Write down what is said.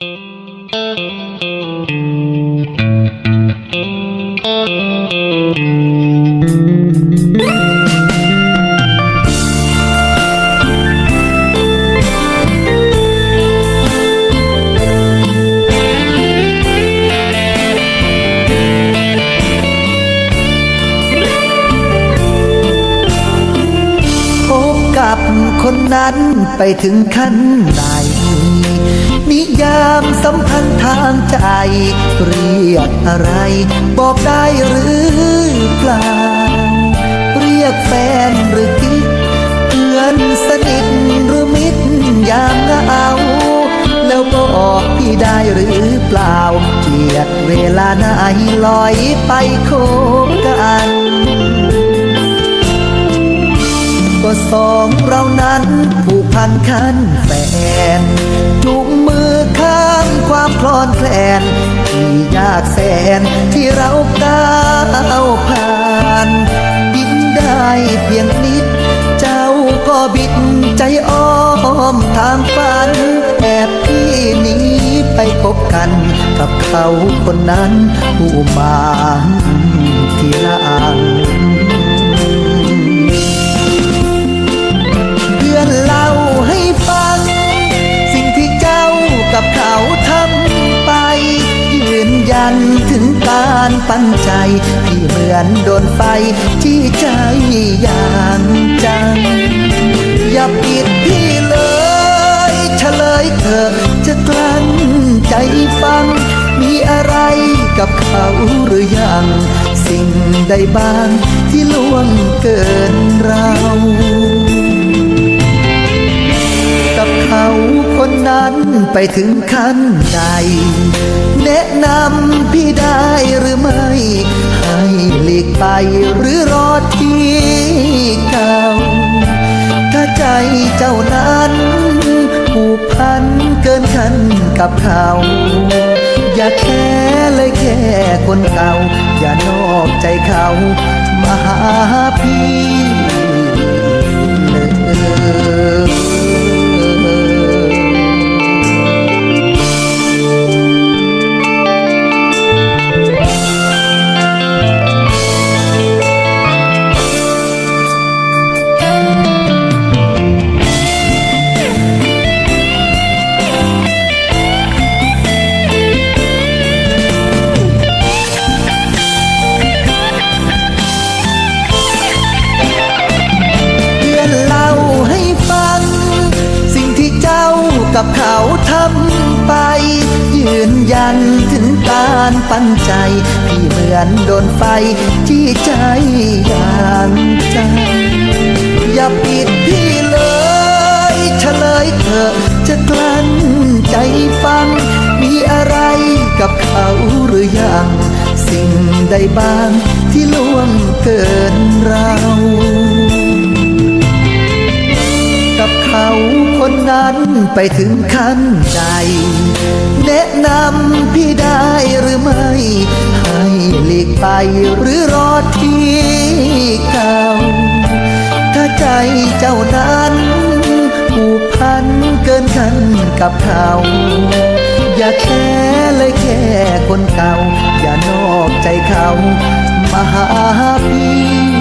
พบกับคนนั้นไปถึงขั้นไหน นิยามสัมพันธ์ทางใจ เรียกอะไร บอกได้หรือเปล่า เรียกแฟนหรือกิ๊กเพื่อนสนิทหรือมิตรยามเหงาแล้วบอกพี่ได้หรือเปล่า เกียดเวลาไหนลอยไปโคกัน สองเรานั้นผูกพันคันแฟนจุงมือข้ามความคลอนแคลนที่ยากแสนที่เราก้าวผ่านบินได้เพียงนิด เจ้าก็บิดใจอ้อมทางฝันแอบพี่หนี้ไปพบกันกับเขาคนนั้นผู้มาทีหลัง การปั้นใจที่เหมือนโดนไฟที่ใจอย่างจัง อย่าปิดพี่เลยเฉลยเถอจะกลั้นใจฟัง มีอะไรกับเขาหรือยัง สิ่งใดบ้างที่ล่วงเกินเรา กับเขา นั้นไปถึงขั้นใด แนะนำพี่ได้หรือไม่ ให้หลีกไปหรือรอที่เก่าถ้าใจเจ้านั้นผูกพันเกินขันกับเขา อย่าแค่เลยแค่คนเก่า อย่านอกใจเขา มาหาพี่ ยันถึงการปั้นใจ พี่เหมือนโดนไฟที่ใจอย่างจังอย่าปิดพี่เลยเฉลยเถอจะกลั้นใจฟัง มีอะไรกับเขาหรือยัง สิ่งใดบ้างที่ล่วงเกินเรา กับเขา คนนั้นไปถึงขั้นใด แนะนำพี่ได้หรือไม่ ให้หลีกไปหรือรอที่เก่า ถ้าใจเจ้านั้นผูกพันเกินกันกับเขา อย่าแค่เลยแค่คนเก่า อย่านอกใจเขา มาหาพี่